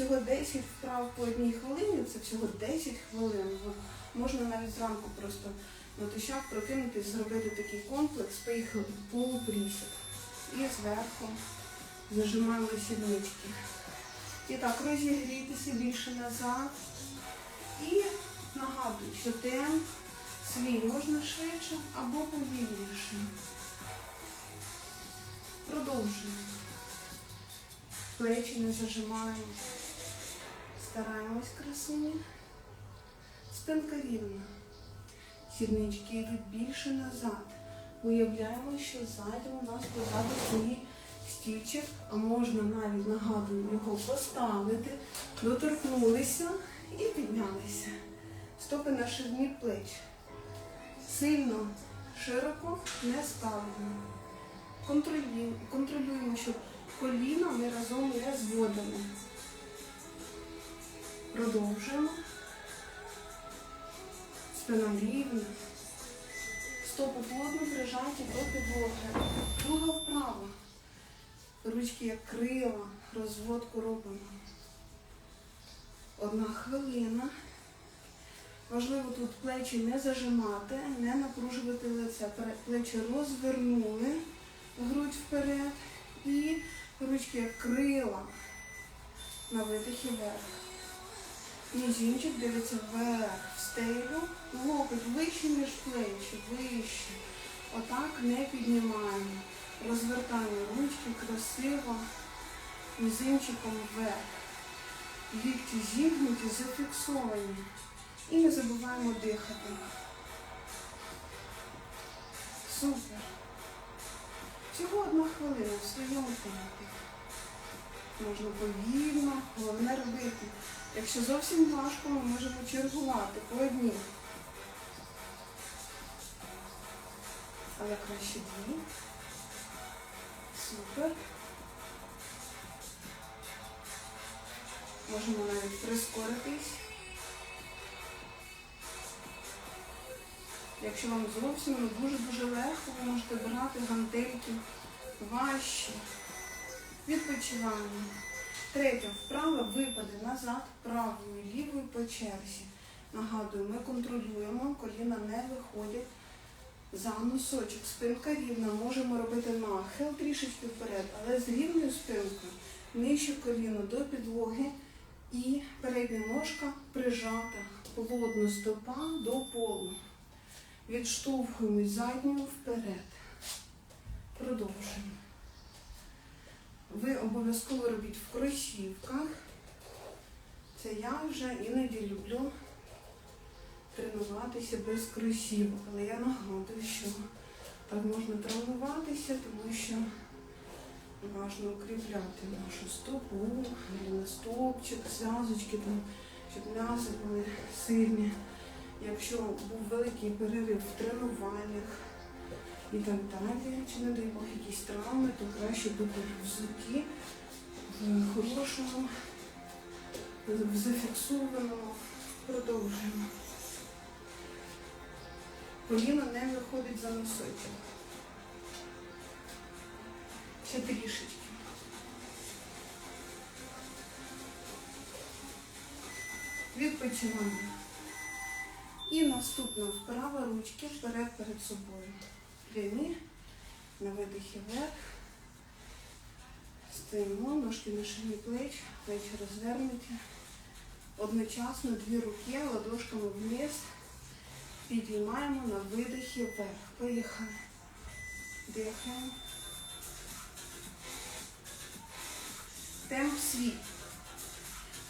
всього 10 вправ по одній хвилині, це всього 10 хвилин. Можна навіть зранку просто натощак прокинутись, зробити такий комплекс, поїхали полупрісід. І зверху зажимаємо сіднички. І так, розігрітися більше назад. І нагадую, що темп свій можна швидше або повільніше. Продовжуємо. Плечі не зажимаємо. Стараємось красуні. Спинка рівна. Сіднички йдуть більше назад. Уявляємо, що ззаду у нас позаду стоїть стільчик, а можна навіть нагадую його поставити, доторкнулися і піднялися. Стопи на ширині плеч. Сильно, широко не ставимо. Контролюємо, щоб коліна ми разом не зводимо. Продовжуємо. Спина рівна. Стопи плотно прижаті до підлоги. Друга вправа. Ручки як крила, розводку робимо. Одна хвилина. Важливо тут плечі не зажимати, не напружувати лице. Плечі розвернули, грудь вперед і ручки як крила на видихі вверх. Мізинчик дивиться вверх, в стелю, локоть вище, ніж плечі, вище. Отак не піднімаємо. Розвертаємо ручки красиво, мізинчиком вверх. Лікті зігнуті, зафіксовані. І не забуваємо дихати. Супер. Всього одна хвилина в своєму темпі. Можна повільно, головне робити. Якщо зовсім важко, ми можемо чергувати по одній. Але краще дві. Супер. Можемо навіть прискоритись. Якщо вам зовсім дуже-дуже легко, ви можете брати гантельки важче. Відпочиваємо. Третя вправа випади назад, правою лівою по черзі. Нагадую, ми контролюємо, коліна не виходять за носочок. Спинка рівна, можемо робити нахил трішечки вперед, але з рівною спинкою нижче коліно до підлоги і передня ножка прижата, плотно стопа до полу. Відштовхуємось задньою вперед. Продовжуємо. Обов'язково робіть в кросівках. Це я вже іноді люблю тренуватися без кросівок. Але я нагадую, що так можна травмуватися, тому що важливо укріпляти нашу стопу, стопчик, зв'язочки, щоб м'язи були сильні. Якщо був великий перерив в тренуваннях і так далі, чи не дай Бог якісь травми, то краще бути взуті, в хорошому, зафіксованому. Продовжуємо. Коліно не виходить за носочок. Ще трішечки. Відпочиваємо. І наступна вправа ручки вперед перед собою. Прямі, на видихі вверх. Стоїмо, ножки на ширині плеч, плечі розвернуті. Одночасно дві руки ладошками вниз. Підіймаємо на видихі вверх. Поїхали. Дихаємо. Темп свій.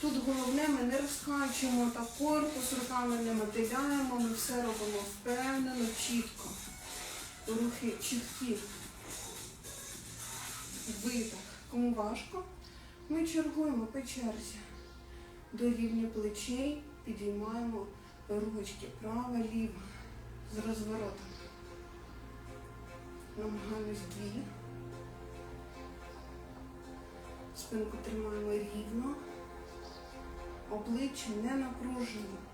Тут головне, ми не розкачуємо так корпус, руками не мотиляємо, ми все робимо впевнено, чітко. Рухи чіткі. Видих. Кому важко, ми чергуємо по черзі. До рівня плечей підіймаємо ручки права, ліва з розворотом. Намагаємось дві. Спинку тримаємо рівно. Обличчя не напружено.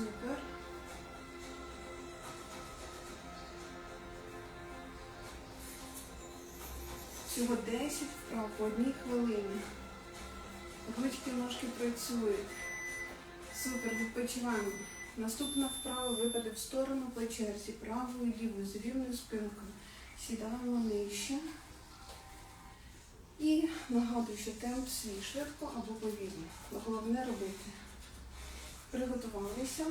Супер. Всього 10 вправ по одній хвилині. Ручки, ножки працюють. Супер, відпочиваємо. Наступна вправа випаде в сторону по черзі, правою і лівою, з рівною спинкою. Сідаємо нижче. І нагадую, що темп свій швидко або повільно. Головне робити. Приготувалися.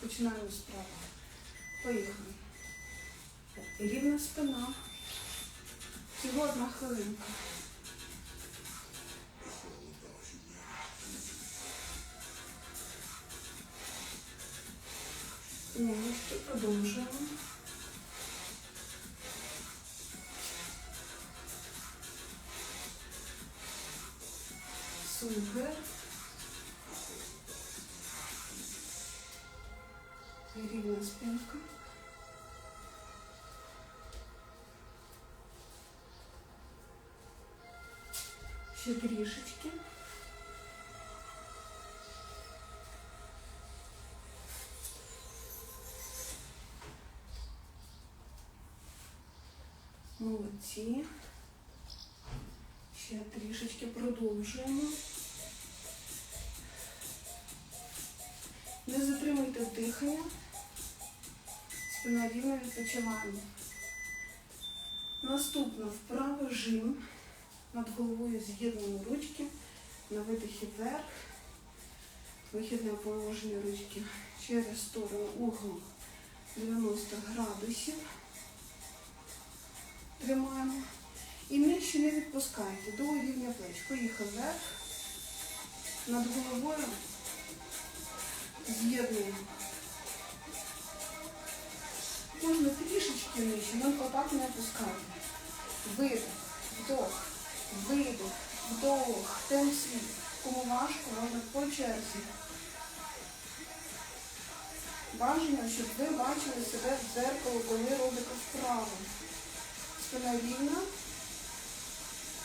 Починаємо справу. Поїхали. Рівна спина. Всього одна хвилинка. Ножки продовжуємо. Супер. Рівна спинка. Ще трішечки. Молодці. Ще трішечки продовжуємо. Не затримуйте дихання. Спина рівно відпочиваємо. Наступна вправа жим. Над головою з'єднуємо ручки. На видихі вверх. Вихідне положення ручки через сторону углу 90 градусів. Тримаємо. І нижче не відпускайте до рівня плеч. Поїхав вверх. Над головою з'єднуємо. Можна трішечки нижче, але отак не опускайте. Видих, вдох, видих, вдох, темп свій. Кому важко, можна по черзі. Бажано, щоб ви бачили себе в дзеркало, коли робите вправу. Спина рівна.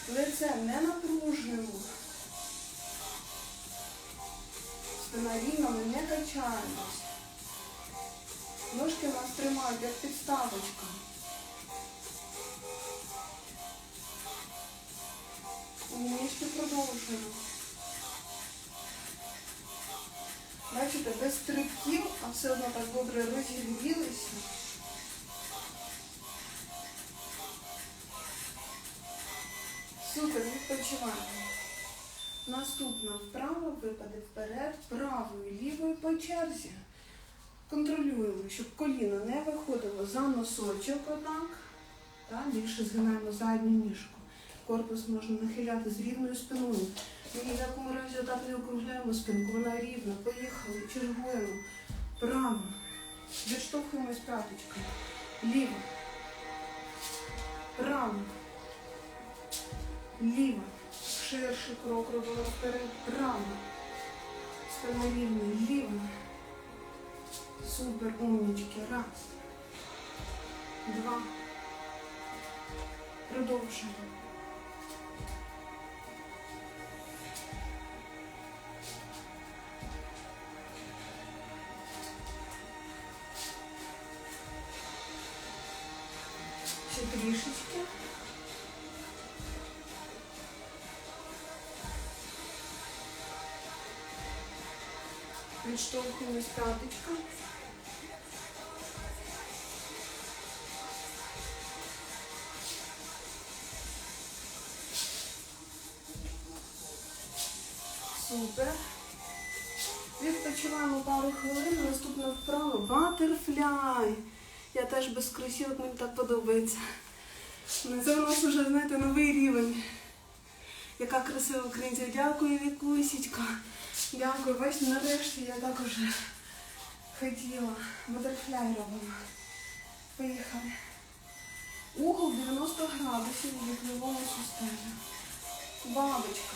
Лице не напружуємо. Спина рівна, ми не качаємось. Ножки у нас тримають як підставочка. Ніжки продовжуємо. Бачите, без стрибків, а все одно так добре розігрілися. Супер, відпочиваємо. Наступна вправа випаде вперед, правою, лівою по черзі. Контролюємо, щоб коліно не виходило за носочок отак. Так, більше згинаємо задню ніжку. Корпус можна нахиляти з рівною спиною. Ми ні в якому разі отак не округляємо спинку, вона рівна. Поїхали, чергуємо. Право. Відштовхуємось п'яточкою. Ліво. Право. Ліво. Ширший крок робимо вперед. Право. Спина рівна. Ліво. Супер, умнички. Раз. Два. Продовжуємо. Ще трішечки. Відштовхуємось п'яточка. Відпочиваємо пару хвилин. Наступна вправа батерфляй. Я теж без кросівок, мені так подобається. Ну, Це у нас вже, знаєте, новий рівень. Яка красива українця. Дякую, Вікусічка. Дякую. Бачите, нарешті я так уже хотіла. Батерфляй робимо. Поїхали. Угол 90 градусів у віковому системі. Бабочка.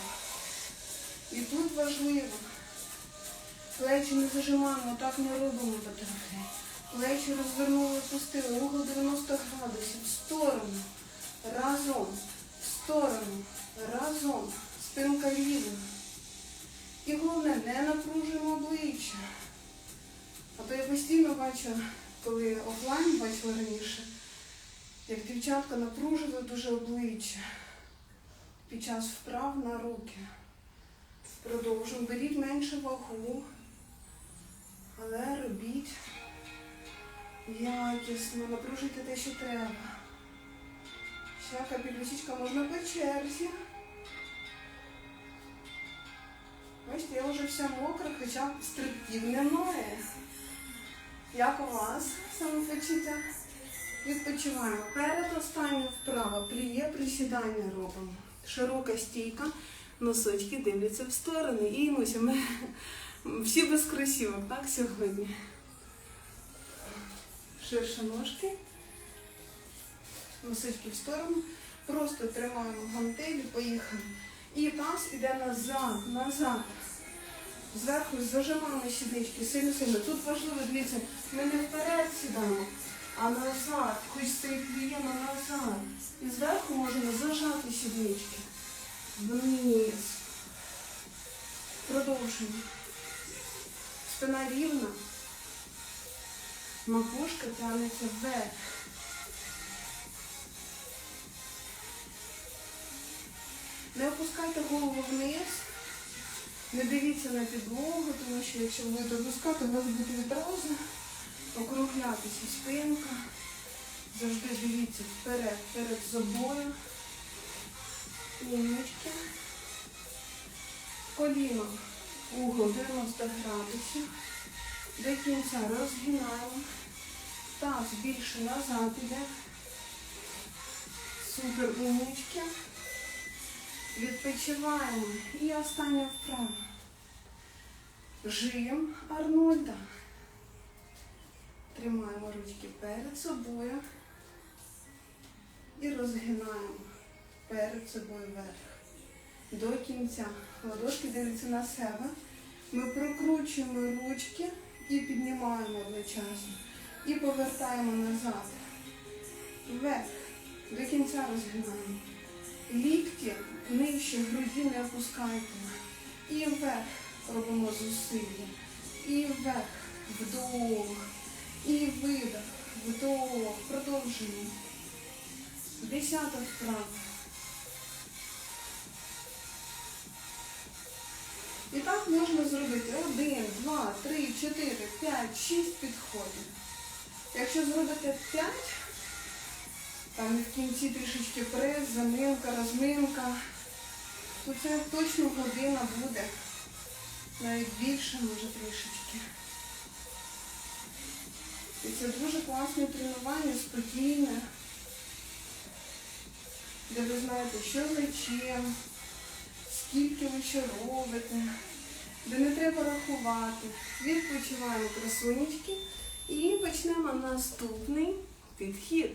І тут важливо. Плечі не зажимаємо, так не робимо батерфляй. Плечі розвернули, пустили. Угол 90 градусів. В сторону. Разом. В сторону. Разом. Спинка рівна. І головне, не напружуємо обличчя. А то я постійно бачу, коли офлайн бачила раніше, як дівчатка напружили дуже обличчя під час вправ на руки. Продовжуємо. Беріть менше вагу, але робіть якісно, напружуйте те, що треба. Ще капелюсечка можна по черзі. Бачите, я вже вся мокра, хоча стрибків немає. Як у вас самопочуття? Відпочиваємо. Перед останньою вправо пліє присідання робимо. Широка стійка, носочки дивляться в сторони. І ми всі без кросівок, так, сьогодні. Ширше ножки, носочки в сторону. Просто тримаємо гантелі, поїхали. І таз іде назад, назад. Зверху зажимаємо сіднички сильно-сильно. Тут важливо, дивіться, ми не вперед сідаємо, а назад. Хоч стоїть пліємо назад. І зверху можемо зажати сіднички. Вниз. Продовжуємо. Спина рівна. Макушка тягнеться вверх. Не опускайте голову вниз. Не дивіться на підлогу, тому що якщо будете опускати, у вас буде відразу округлятися спинка. Завжди дивіться вперед, перед собою. Умнички. Коліно угол 90 градусів. До кінця розгинаємо. Таз більше назад іде. Супер умнички. Відпочиваємо. І остання вправа. Жим Арнольда. Тримаємо ручки перед собою і розгинаємо перед собою вверх. До кінця. Ладошки дивляться на себе. Ми прокручуємо ручки і піднімаємо одночасно. І повертаємо назад. Вверх. До кінця розгинаємо. Лікті нижче груді не опускайте. І вверх робимо зусилля. І вверх. Вдох. І видох. Вдох. Продовжуємо. Десята вправа. Так можна зробити один, два, три, чотири, п'ять, шість підходів. Якщо зробите п'ять, там в кінці трішечки прес, заминка, розминка, то це точно година буде. Навіть більше, може трішечки. І це дуже класне тренування, спокійне, де ви знаєте, що за чим, скільки ви що робите, де не треба рахувати. Відпочиваємо красунечки і почнемо наступний підхід.